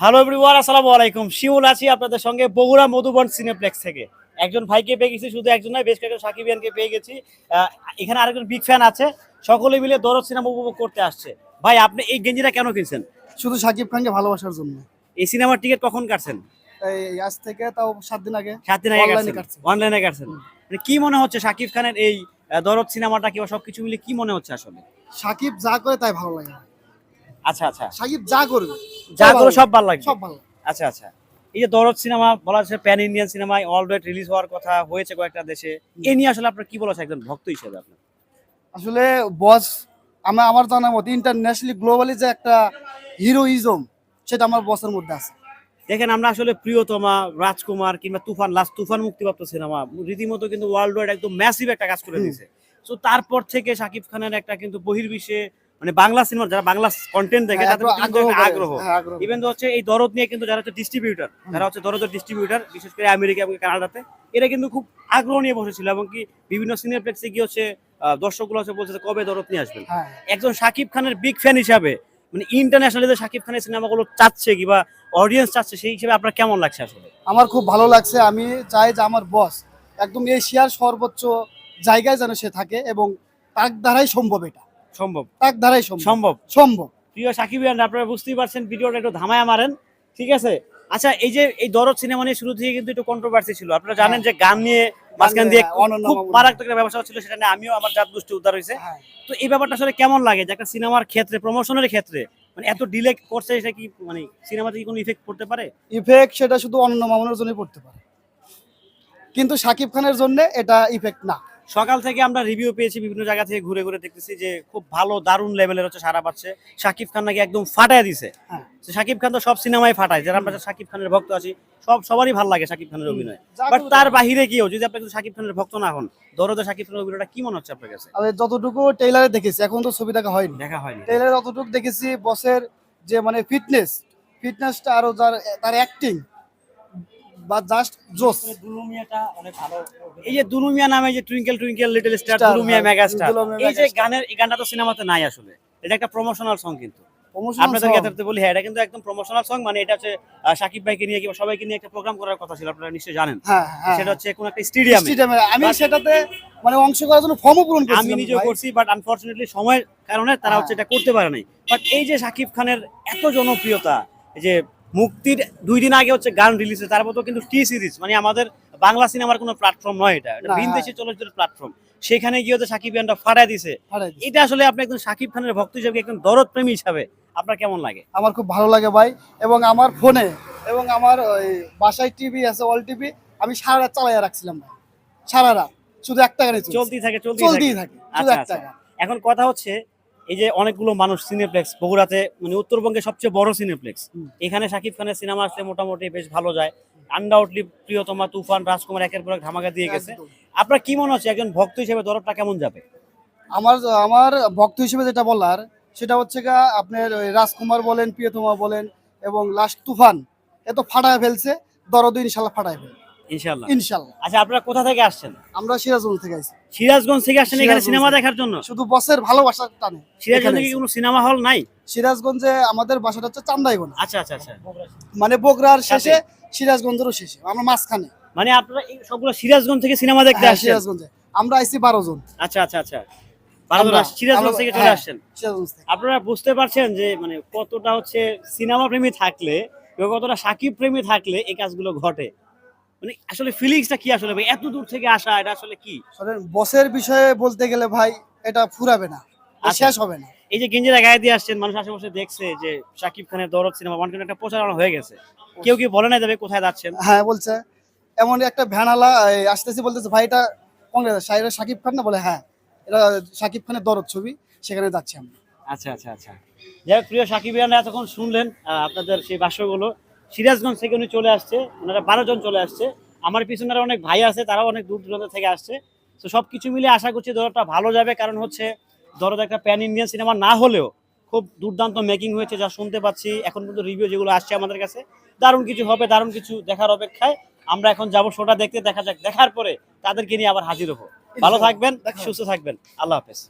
Hello everyone আসসালামু আলাইকুম। শিমুল আছি আপনাদের সঙ্গে বগুড়া মধুবন সিনেপ্লেক্স থেকে। একজন ভাইকে পেয়ে গেছি শুধু একজন নয় বেশ কয়েকজন সাকিবিয়ানকে পেয়ে গেছি। এখানে আরেকজন বিগ ফ্যান আছে। সকলে মিলে দরদ সিনেমা উপভোগ করতে আসছে। ভাই আপনি এই গেঞ্জিটা কেন কিনছেন? শুধু সাকিব খানকে ভালোবাসার জন্য। এই সিনেমার টিকিট কখন কাটছেন? এই আজ থেকে তাও সাত দিন আগে। সাত দিন আগে কাটছেন। অনলাইনে কাটছেন। মানে কি মনে হচ্ছে সাকিব খানের এই দরদ সিনেমাটা কিংবা সবকিছু মিলে কি মনে হচ্ছে আসলে? সাকিব যা করে তাই ভালো লাগে। আচ্ছা আচ্ছা। সাকিব যা করবে। যা সব ভালো লাগবে। সব ভালো আচ্ছা আচ্ছা। এই যে দরদ সিনেমা বলা হচ্ছে প্যান ইন্ডিয়ান সিনেমায় অলরেডি রিলিজ হওয়ার কথা হয়েছে কয়েকটা দেশে। এ নিয়ে আসলে আপনার কি বলা একজন ভক্ত হিসেবে আপনার? আসলে বস আমার আমার জানার মতে ইন্টারন্যাশনালি গ্লোবালি যে একটা হিরোইজম সেটা আমার বসের মধ্যে আছে। দেখেন আমরা আসলে প্রিয়তমা রাজকুমার কিংবা তুফান লাস্ট তুফান মুক্তিপ্রাপ্ত সিনেমা রীতিমতো কিন্তু ওয়ার্ল্ড ওয়াইড একদম ম্যাসিভ একটা কাজ করে দিয়েছে। তো তারপর থেকে শাকিব খানের একটা কিন্তু বহির্বিশ্বে মানে বাংলা সিনেমা যারা বাংলা কন্টেন্ট দেখে হ্যাঁ, তাদের। আগ্রহ হ্যাঁ, ইভেন তো হচ্ছে এই দরদ নিয়ে কিন্তু যারা হচ্ছে ডিস্ট্রিবিউটার যারা হচ্ছে দরদের ডিস্ট্রিবিউটার বিশেষ করে আমেরিকা এবং কানাডাতে এরা কিন্তু খুব আগ্রহ নিয়ে বসেছিল এবং কি বিভিন্ন সিনেপ্লেক্সে গিয়ে হচ্ছে দর্শকগুলো হচ্ছে বলছে কবে দরদ নিয়ে আসবেন? হ্যাঁ। একজন শাকিব খানের বিগ ফ্যান হিসাবে মানে ইন্টারন্যাশনালি যে শাকিব খানের সিনেমাগুলো চাচ্ছে কিংবা অডিয়েন্স চাচ্ছে সেই হিসেবে আপনার কেমন লাগছে আসলে? আমার খুব ভালো লাগছে। আমি চাই যে আমার বস একদম এশিয়ার সর্বোচ্চ জায়গায় যেন সে থাকে এবং তার দ্বারাই সম্ভব এটা। সম্ভব। তার দ্বারাই সম্ভব। সম্ভব। প্রিয় সাকিব আপনারা বুঝতেই পারছেন ভিডিওটা একটু ধামায়া মারেন ঠিক আছে? আচ্ছা এই যে এই দরদ সিনেমা নিয়ে শুরু থেকে কিন্তু একটু কন্ট্রোভার্সি ছিল। আপনারা জানেন যে গান নিয়ে মাঝখান দিয়ে হ্যাঁ, খুব মারাত্মক ব্যবসা ছিল সেটা নিয়ে আমিও আমার জাত গোষ্ঠী উদ্ধার হয়েছে। হ্যাঁ। তো এই ব্যাপারটা আসলে কেমন লাগে যে একটা সিনেমার ক্ষেত্রে প্রমোশনের ক্ষেত্রে? মানে এত ডিলে করছে সেটা কি মানে সিনেমাতে কি কোনো ইফেক্ট পড়তে পারে? ইফেক্ট সেটা শুধু অনন্য মামুনের জন্যই পড়তে পারে। কিন্তু সাকিব খানের জন্য এটা ইফেক্ট না। সকাল থেকে আমরা রিভিউ পেয়েছি বিভিন্ন জায়গা থেকে ঘুরে ঘুরে দেখতেছি যে খুব ভালো দারুণ লেভেলের হচ্ছে সারা পাচ্ছে। শাকিব খান নাকি একদম ফাটায় দিছে। হ্যাঁ। শাকিব খান তো সব সিনেমায় ফাটায়। যারা আমরা শাকিব খানের ভক্ত আছি সব সবারই ভালো লাগে শাকিব খানের অভিনয়। বাট তার। বাহিরে গিয়েও যদি আপনি শাকিব খানের ভক্ত না হন দরদে শাকিব খানের অভিনয়টা কি মনে হচ্ছে আপনার কাছে? যতটুকু টেইলারে দেখেছি এখন তো ছবি দেখা হয়নি। দেখা হয়নি। টেইলারে যতটুকু দেখেছি বসের যে মানে ফিটনেস ফিটনেসটা আরও যার তার অ্যাক্টিং বা জাস্ট জোস। এই যে দুলুমিয়া নামে যে twinkle twinkle little star Dulumiya এই যে গানের এই গানটা তো সিনেমাতে নাই আসলে। এটা একটা প্রমোশনাল সং কিন্তু। আপনাদের ক্ষেত্রে বলি হ্যাঁ এটা কিন্তু একদম প্রমোশনাল সং মানে এটা হচ্ছে আহ, ভাইকে নিয়ে কিংবা সবাইকে নিয়ে একটা প্রোগ্রাম করার কথা ছিল আপনারা নিশ্চয়ই জানেন। হ্যাঁ হ্যাঁ। সেটা হচ্ছে কোন একটা স্টেডিয়ামে স্টেডিয়ামে আমি সেটাতে মানে অংশ করার জন্য ফর্মও পূরণ করেছিলাম আমি নিজেও করছি বাট আনফরচুনেটলি সময়ের কারণে তারা। হচ্ছে এটা করতে পারে নাই। বাট এই যে শাকিব খানের এত জনপ্রিয়তা এই যে মুক্তির দুই দিন আগে হচ্ছে গান রিলিজ হয়েছে তারপর তো কিন্তু টি সিরিজ মানে আমাদের বাংলা সিনেমার কোনো প্ল্যাটফর্ম নয় এটা। এটা না, ভিনদেশি চলচ্চিত্রের প্ল্যাটফর্ম সেখানে গিয়ে তো শাকিব খানটা ফাটাই দিছে এটা আসলে আপনি একজন শাকিব খানের ভক্ত হিসেবে একজন দরদ প্রেমী হিসাবে আপনার কেমন লাগে? আমার খুব ভালো লাগে ভাই এবং আমার ফোনে এবং আমার ওই বাসায় টিভি আছে অল টিভি আমি সারা রাত চালাইয়া রাখছিলাম ভাই। সারা রাত। শুধু একটা গানে চলতেই থাকে চলতেই চলতেই থাকে। থাকে শুধু আচ্ছা একটা আচ্ছা। এখন কথা হচ্ছে এই যে অনেকগুলো মানুষ সিনেপ্লেক্স বগুড়াতে মানে উত্তরবঙ্গের সবচেয়ে বড় সিনেপ্লেক্স এখানে শাকিব খানের সিনেমা আসলে মোটামুটি বেশ ভালো যায়। আনডাউটলি প্রিয়তমা তুফান রাজকুমার একের পর এক ধামাকা দিয়ে গেছে। আপনার কি মনে হচ্ছে একজন ভক্ত হিসেবে দরদটা কেমন যাবে? আমার আমার ভক্ত হিসেবে যেটা বলার সেটা হচ্ছে গা আপনার রাজকুমার বলেন প্রিয়তমা বলেন এবং লাস্ট তুফান এত ফাটায় ফেলছে দরদ ইনশাল্লাহ ফাটায় ফেলবে। আচ্ছা আপনারা কোথা থেকে আসছেন? আমরা সিরাজগঞ্জ থেকে সিরাজগঞ্জ থেকে আসছেন এখানে সিনেমা দেখার জন্য? শুধু বসের ভালোবাসার টানে। সিরাজগঞ্জে কি কোনো সিনেমা হল নাই? সিরাজগঞ্জে আমাদের বাসাটা হচ্ছে চান্দাইগোনা আচ্ছা আচ্ছা আচ্ছা। মানে বগুড়ার শেষে সিরাজগঞ্জেরও শেষে। আমরা মাঝখানে। মানে আপনারা এই সবগুলো সিরাজগঞ্জ থেকে সিনেমা দেখতে হ্যাঁ, আসছেন? সিরাজগঞ্জে। আমরা আইছি বারো জন। আচ্ছা আচ্ছা আচ্ছা। হ্যাঁ, আপনারা বুঝতে পারছেন যে মানে কতটা হচ্ছে সিনেমা প্রেমী থাকলে কতটা সাকিব প্রেমী থাকলে এই কাজগুলো ঘটে। মানে আসলে ফিলিংসটা কি আসলে ভাই? এত দূর থেকে আসা এটা আসলে কি? বসের বিষয়ে বলতে গেলে ভাই এটা ফুরাবে না। আচ্ছা। শেষ হবে না। এই যে গেঞ্জিরা গায়ে দিয়ে আসছেন মানুষ আশেপাশে দেখছে যে সাকিব খানের দরদ সিনেমা ওয়ান একটা প্রচারণা হয়ে গেছে। কেউ কি বলে না যাবে কোথায় যাচ্ছেন? হ্যাঁ বলছে। এমন একটা ভ্যানালা আসতেছি বলতেছে ভাই এটা কোন শাহিরা সাকিব খান না? বলে হ্যাঁ এটা সাকিব খানের দরদ ছবি সেখানে যাচ্ছি আমরা। আচ্ছা আচ্ছা আচ্ছা। যাই হোক প্রিয় সাকিবিয়ানরা এতক্ষণ শুনলেন আপনাদের সেই ভাষ্যগুলো। সিরাজগঞ্জ থেকে উনি চলে আসছে ওনারা বারো জন চলে আসছে। আমার পিছনে অনেক ভাই আছে তারাও অনেক দূর দূরান্ত থেকে আসছে। তো সব কিছু মিলে আশা করছি দরদটা ভালো যাবে কারণ হচ্ছে দরদ একটা প্যান ইন্ডিয়ান সিনেমা না হলেও খুব দুর্দান্ত মেকিং হয়েছে যা শুনতে পাচ্ছি। এখন পর্যন্ত রিভিউ যেগুলো আসছে আমাদের কাছে দারুণ কিছু হবে দারুণ কিছু দেখার অপেক্ষায়। আমরা এখন যাব শোটা দেখতে দেখা যাক দেখার পরে তাদেরকে নিয়ে আবার হাজির হব। ভালো থাকবেন সুস্থ থাকবেন। আল্লাহ হাফেজ।